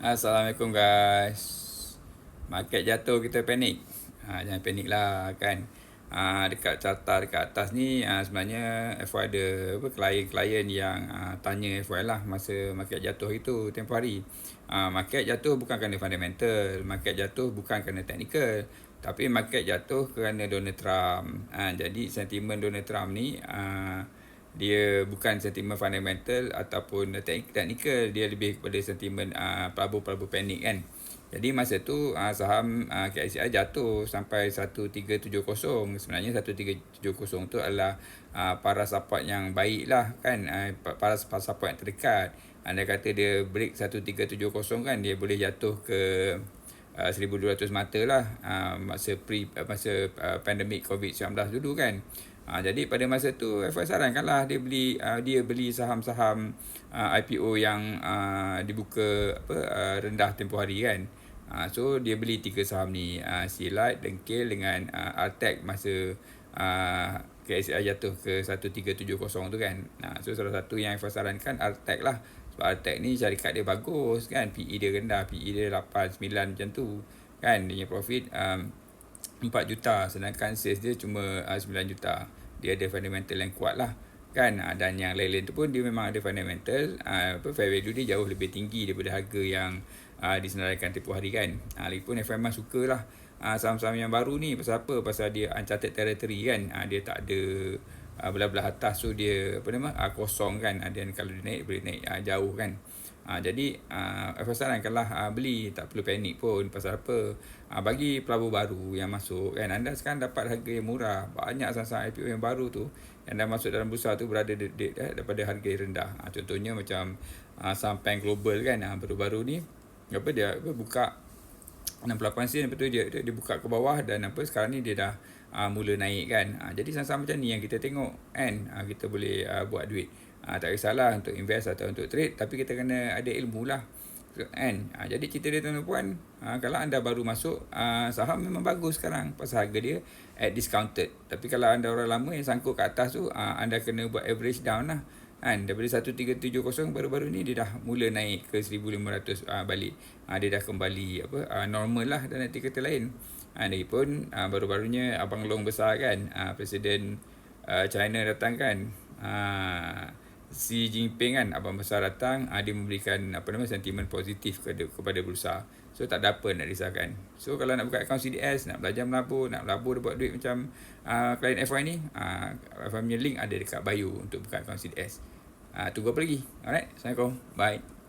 Assalamualaikum guys. Market jatuh kita panik. Ha, jangan panik lah kan. Ha, dekat carta dekat atas ni ha, sebenarnya FY ada apa klien-klien yang ha, tanya FY lah masa market jatuh itu tempoh hari. Ha, market jatuh bukan kerana fundamental, market jatuh bukan kerana technical, tapi market jatuh kerana Donald Trump. Ha, jadi sentimen Donald Trump ni ha, dia bukan sentimen fundamental ataupun technical dia lebih kepada sentimen uh, pelabur-pelabur panik kan. Jadi masa tu uh, saham uh, KICI jatuh sampai 1370 sebenarnya 1370 tu adalah uh, para support yang baik lah kan. Uh, para, para support yang terdekat. Anda kata dia break 1370 kan dia boleh jatuh ke Uh, 1200 mata lah uh, masa pre masa uh, pandemik COVID-19 dulu kan Ha, jadi pada masa tu FY sarankanlah dia beli uh, dia beli saham-saham uh, IPO yang uh, dibuka apa uh, rendah tempoh hari kan. Uh, so dia beli tiga saham ni uh, Silat, Dengkil dengan uh, Artec masa uh, KSI jatuh ke 1370 tu kan. Nah, so salah satu yang FY sarankan Artec lah. Sebab Artec ni syarikat dia bagus kan. PE dia rendah, PE dia 8 9 macam tu kan. Dia profit um, 4 juta sedangkan sales dia cuma uh, 9 juta. Dia ada fundamental yang kuat lah kan? Uh, dan yang lain-lain tu pun dia memang ada fundamental. Uh, apa fair value dia jauh lebih tinggi daripada harga yang uh, disenaraikan tempoh hari kan? Uh, lagipun FMA sukalah uh, saham-saham yang baru ni. Pasal apa? Pasal dia uncharted territory kan? Uh, dia tak ada uh, belah-belah atas tu dia apa nama uh, kosong kan. Uh, dan kalau dia naik boleh naik uh, jauh kan. Ha, jadi uh, Alfa sarankanlah uh, beli tak perlu panik pun. Pasal apa? Uh, bagi pelabur baru yang masuk kan. Anda sekarang dapat harga yang murah. Banyak saham IPO yang baru tu yang dah masuk dalam bursa tu berada di, di, eh, daripada harga yang rendah. Uh, contohnya macam uh, saham Pen Global kan. Uh, baru-baru ni apa dia apa buka 68 sen lepas tu dia, dia, dia buka ke bawah dan apa sekarang ni dia dah uh, mula naik kan. Uh, jadi saham-saham macam ni yang kita tengok kan. Uh, kita boleh uh, buat duit. Ha, tak kisahlah untuk invest atau untuk trade tapi kita kena ada ilmu lah. Kan? Ha, jadi cerita dia tuan puan ha, kalau anda baru masuk ha, saham memang bagus sekarang pasal harga dia at discounted. Tapi kalau anda orang lama yang sangkut kat atas tu ha, anda kena buat average down lah kan daripada 1370 baru-baru ni dia dah mula naik ke 1500 ha, balik. Ha, dia dah kembali apa ha, normal lah dan nanti kata lain. Ha, pun ha, baru-barunya abang long besar kan ha, presiden uh, China datang kan. Ha, Xi Jinping kan abang besar datang uh, dia memberikan apa nama sentimen positif kepada kepada bursa. So tak ada apa nak risaukan. So kalau nak buka akaun CDS, nak belajar melabur, nak melabur buat duit macam uh, klien FY ni, uh, FY punya link ada dekat bio untuk buka akaun CDS. Uh, tunggu apa lagi? Alright. Assalamualaikum. Bye.